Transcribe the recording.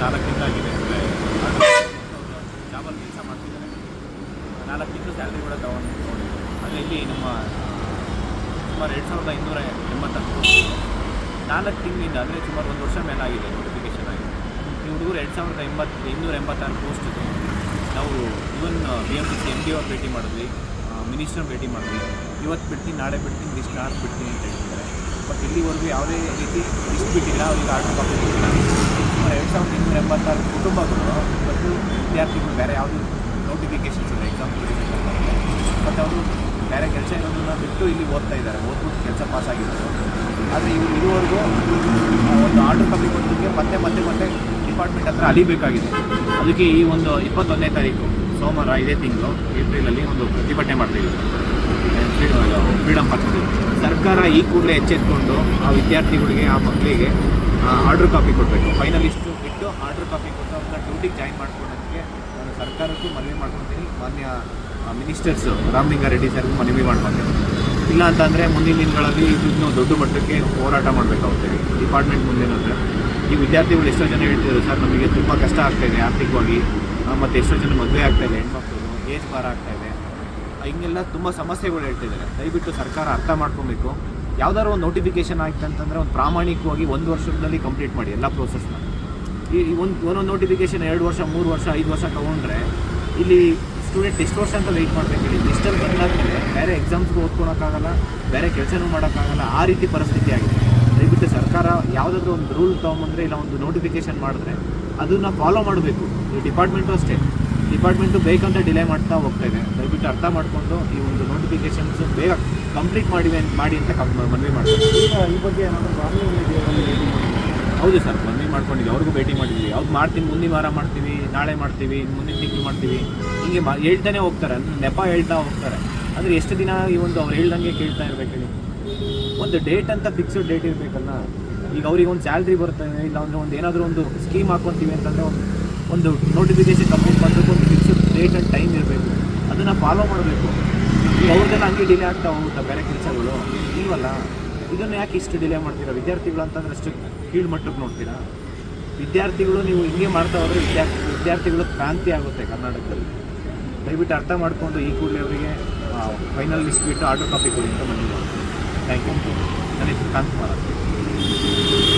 ನಾಲ್ಕಿಂದ ಆಗಿದೆ ಅಂದರೆ ಜಾಬಲ್ಲಿ ಕೆಲಸ ಮಾಡ್ತಿದ್ದಾರೆ. ನಾಲ್ಕಿಂದ ಸ್ಯಾಲ್ರಿ ಕೂಡ ತಗೊಂಡು ಇಲ್ಲಿ ನಮ್ಮ, ಸುಮಾರು ಎರಡು ಸಾವಿರದ ಇನ್ನೂರ ಎಂಬತ್ತೊಂದು ನಾಲ್ಕು ತಿಂಗಳಿಂದ, ಅಂದರೆ ಸುಮಾರು ಒಂದು ವರ್ಷ ಮೇಲೆ ಆಗಿದೆ ನೋಟಿಫಿಕೇಷನ್ ಆಗಿದೆ. ಈ ಹುಡುಗರು ಎರಡು ಸಾವಿರದ ಎಂಬತ್ತು ಇನ್ನೂರ ಎಂಬತ್ತಾರು ಪೋಸ್ಟ್ದು ನಾವು ಇವನ್ B M T C M D ಅವ್ರು ಭೇಟಿ ಮಾಡಿದ್ವಿ. ಮಿನಿಸ್ಟರ್ ಭೇಟಿ ಮಾಡಿದ್ವಿ. ಇವತ್ತು ಬಿಡ್ತೀನಿ, ನಾಳೆ ಬಿಡ್ತೀನಿ ಲಿಸ್ಟ್ ನಾಳೆ ಬಿಡ್ತೀನಿ ಅಂತ ಹೇಳ್ತಿದ್ದಾರೆ ಬಟ್ ಇಲ್ಲಿವರೆಗೂ ಯಾವುದೇ ರೀತಿ ಲಿಸ್ಟ್ ಬಿಟ್ಟಿಲ್ಲ. ಅವ್ರಿಗೆ ಆರ್ಡರ್ ಕಾಪಿ ಸುಮಾರು ಎರಡು ಸಾವಿರದ ಇನ್ನೂರ ಎಂಬತ್ತಾರು ಕುಟುಂಬಗಳು ಮತ್ತು ವಿದ್ಯಾರ್ಥಿಗಳು ಬೇರೆ ಯಾವುದು ನೋಟಿಫಿಕೇಶನ್ಸ್ ಇಲ್ಲ ಎಕ್ಸಾಮ್ ಬಟ್ ಅವರು ಬೇರೆ ಕೆಲಸ ಇರೋದನ್ನ ಬಿಟ್ಟು ಇಲ್ಲಿ ಓದ್ತಾ ಇದ್ದಾರೆ, ಓದ್ಬಿಟ್ಟು ಕೆಲಸ ಪಾಸ್ ಆಗಿದ್ದಾರೆ. ಆದರೆ ಇವರು ಇದುವರೆಗೂ ಒಂದು ಆರ್ಡರ್ ಕಮ್ಮಿ ಕೊಡೋದಕ್ಕೆ ಮತ್ತೆ ಮತ್ತೆ ಮತ್ತೆ ಡಿಪಾರ್ಟ್ಮೆಂಟ್ ಹತ್ರ ಅಲಿಬೇಕಾಗಿದೆ ಅದಕ್ಕೆ ಈ ಒಂದು ಇಪ್ಪತ್ತೊಂದನೇ ತಾರೀಕು, ಸೋಮವಾರ ಇದೇ ತಿಂಗಳು, ಏಪ್ರಿಲಲ್ಲಿ ಒಂದು ಪ್ರತಿಭಟನೆ ಮಾಡ್ತಾಯಿದ್ದೀವಿ ಫ್ರೀಡಮ್ ಪಕ್ಷದ ಸರ್ಕಾರ ಈ ಕೂಡಲೇ ಎಚ್ಚೆತ್ಕೊಂಡು ಆ ವಿದ್ಯಾರ್ಥಿಗಳಿಗೆ, ಆ ಮಕ್ಕಳಿಗೆ ಆರ್ಡರ್ ಕಾಪಿ ಕೊಡಬೇಕು. ಫೈನಲಿಸ್ಟು ಬಿಟ್ಟು ಆರ್ಡರ್ ಕಾಪಿ ಕೊಟ್ಟು ಅವ್ರನ್ನ ಡ್ಯೂಟಿಗೆ ಜಾಯಿನ್ ಮಾಡ್ಕೊಳ್ಳೋದಕ್ಕೆ ನಾನು ಸರ್ಕಾರಕ್ಕೂ ಮನವಿ ಮಾಡ್ಕೊತೀನಿ. ಮಾನ್ಯ ಮಿನಿಸ್ಟರ್ಸು ರಾಮಲಿಂಗಾರೆಡ್ಡಿ ಸರ್ಗೂ ಮನವಿ ಮಾಡ್ಕೊತೀನಿ. ಇಲ್ಲ ಅಂತಂದರೆ ಮುಂದಿನ ದಿನಗಳಲ್ಲಿ ಇದನ್ನು ದೊಡ್ಡ ಮಟ್ಟಕ್ಕೆ ಹೋರಾಟ ಮಾಡಬೇಕಾಗುತ್ತೆ. ಡಿಪಾರ್ಟ್ಮೆಂಟ್ ಮುಂದೇನಂದರೆ ಈ ವಿದ್ಯಾರ್ಥಿಗಳು ಎಷ್ಟೋ ಜನ ಹೇಳ್ತಿದ್ರು, ಸರ್, ನಮಗೆ ತುಂಬ ಕಷ್ಟ ಆಗ್ತಾಯಿದೆ ಆರ್ಥಿಕವಾಗಿ. ಮತ್ತು ಎಷ್ಟೋ ಜನ ಮದುವೆ ಆಗ್ತಾಯಿದೆ ಹೆಣ್ಮಕ್ಳು ಏಜ್ ಬಾರ ಆಗ್ತಾಯಿದೆ ಹಿಂಗೆಲ್ಲ ತುಂಬ ಸಮಸ್ಯೆಗಳು ಹೇಳ್ತಿದ್ದಾರೆ. ದಯವಿಟ್ಟು ಸರ್ಕಾರ ಅರ್ಥ ಮಾಡ್ಕೊಬೇಕು. ಯಾವ್ದಾದ್ರು ಒಂದು ನೋಟಿಫಿಕೇಶನ್ ಆಯ್ತು ಅಂತಂದರೆ ಒಂದು ಪ್ರಾಮಾಣಿಕವಾಗಿ ಒಂದು ವರ್ಷದಲ್ಲಿ ಕಂಪ್ಲೀಟ್ ಮಾಡಿ ಎಲ್ಲ ಪ್ರೋಸೆಸ್ನ ಈ ಒಂದು, ಒಂದೊಂದು ನೋಟಿಫಿಕೇಶನ್ ಎರಡು ವರ್ಷ, ಮೂರು ವರ್ಷ, ಐದು ವರ್ಷ ತೊಗೊಂಡ್ರೆ ಇಲ್ಲಿ ಸ್ಟೂಡೆಂಟ್ ಎಷ್ಟು ವರ್ಷ ಅಂತ ವೆಯ್ಟ್ ಮಾಡ್ಬೇಕು ಹೇಳಿ. ಡಿಸ್ಟಲ್ ಬಂದಾದ್ಮೇಲೆ ಬೇರೆ ಎಕ್ಸಾಮ್ಸ್ಗೂ ಓದ್ಕೊಳಕ್ಕಾಗಲ್ಲ, ಬೇರೆ ಕೆಲಸನೂ ಮಾಡೋಕ್ಕಾಗಲ್ಲ, ಆ ರೀತಿ ಪರಿಸ್ಥಿತಿ ಆಗಿದೆ. ದಯವಿಟ್ಟು ಸರ್ಕಾರ ಯಾವುದಾದ್ರೂ ಒಂದು ರೂಲ್ ತೊಗೊಂಬಂದ್ರೆ ಇಲ್ಲ ಒಂದು ನೋಟಿಫಿಕೇಶನ್ ಮಾಡಿದ್ರೆ ಅದನ್ನು ಫಾಲೋ ಮಾಡಬೇಕು. ಈ ಡಿಪಾರ್ಟ್ಮೆಂಟು ಅಷ್ಟೇ. ಡಿಪಾರ್ಟ್ಮೆಂಟು ಬೇಕಂತ ಡಿಲೇ ಮಾಡ್ತಾ ಹೋಗ್ತಾ ಇದೆ ದಯವಿಟ್ಟು ಅರ್ಥ ಮಾಡಿಕೊಂಡು ಈ ಒಂದು ನೋಟಿಫಿಕೇಶನ್ಸ್ ಬೇಗ ಕಂಪ್ಲೀಟ್ ಮಾಡಿ ಮಾಡಿ ಅಂತ ಕಂಪ್ ಮನವಿ ಮಾಡ್ತಾರೆ ಈ ಬಗ್ಗೆ ಹೌದು ಸರ್ ಮನವಿ ಮಾಡ್ಕೊಂಡಿದ್ವಿ. ಅವ್ರಿಗೂ ಭೇಟಿ ಮಾಡಿದ್ವಿ. ಅವ್ರು ಮಾಡ್ತೀನಿ ಮುಂದಿನ ವಾರ ಮಾಡ್ತೀವಿ ನಾಳೆ ಮಾಡ್ತೀವಿ ಮುಂದಿನ ತಿಂಗಳು ಮಾಡ್ತೀವಿ. ಹೀಗೆ ಮಾ ಹೇಳ್ತಾನೆ ಹೋಗ್ತಾರೆ. ನೆಪ ಹೇಳ್ತಾ ಹೋಗ್ತಾರೆ. ಅಂದರೆ ಎಷ್ಟು ದಿನ ಈ ಒಂದು ಅವ್ರು ಹೇಳ್ದಂಗೆ ಕೇಳ್ತಾ ಇರಬೇಕು ಒಂದು ಡೇಟ್ ಅಂತ ಫಿಕ್ಸ್ಡ್ ಡೇಟ್ ಇರಬೇಕಲ್ಲ. ಈಗ ಅವ್ರಿಗೆ ಒಂದು ಸ್ಯಾಲ್ರಿ ಬರ್ತದೆ ಇಲ್ಲ ಅಂದರೆ ಒಂದು ಏನಾದರೂ ಒಂದು ಸ್ಕೀಮ್ ಹಾಕ್ಕೊತೀವಿ ಅಂತಂದರೆ ಒಂದು ಒಂದು ನೋಟಿಫಿಕೇಶನ್ ಕಂಪ್ಲೀಟ್ ಮಾಡಬೇಕು, ಒಂದು ಫಿಕ್ಸ್ಡ್ ಡೇಟ್ ಆ್ಯಂಡ್ ಟೈಮ್ ಇರಬೇಕು. ಅದನ್ನು ಫಾಲೋ ಮಾಡಬೇಕು. ಅವ್ರದ್ದೆಲ್ಲ ಹಂಗೆ ಡಿಲೇ ಆಗ್ತಾ ಹೋಗುತ್ತಾ ಬೇರೆ ಕೆಲಸಗಳು? ಇಲ್ವಲ್ಲ? ಇದನ್ನು ಯಾಕೆ ಇಷ್ಟು ಡಿಲೇ ಮಾಡ್ತೀರಾ? ವಿದ್ಯಾರ್ಥಿಗಳು ಅಂತಂದ್ರೆ ಅಷ್ಟು ಕೀಳು ಮಟ್ಟಕ್ಕೆ ನೋಡ್ತೀರಾ? ವಿದ್ಯಾರ್ಥಿಗಳು ನೀವು ಹಿಂಗೆ ಮಾಡ್ತಾ ಹೋದರೆ ವಿದ್ಯಾರ್ಥಿ ವಿದ್ಯಾರ್ಥಿಗಳು ಕ್ರಾಂತಿ ಆಗುತ್ತೆ ಕರ್ನಾಟಕದಲ್ಲಿ. ದಯವಿಟ್ಟು ಅರ್ಥ ಮಾಡಿಕೊಂಡು ಈ ಕೂಡಲೇ ಅವರಿಗೆ ಫೈನಲ್ ಲಿಸ್ಟ್ ಬಿಟ್ಟು ಆರ್ಡರ್ ಕಾಪಿ ಕೊಡಿ ಅಂತ ಥ್ಯಾಂಕ್ ಯು ನನ್ನ ಹೆಸರು ಕಾಂತ್.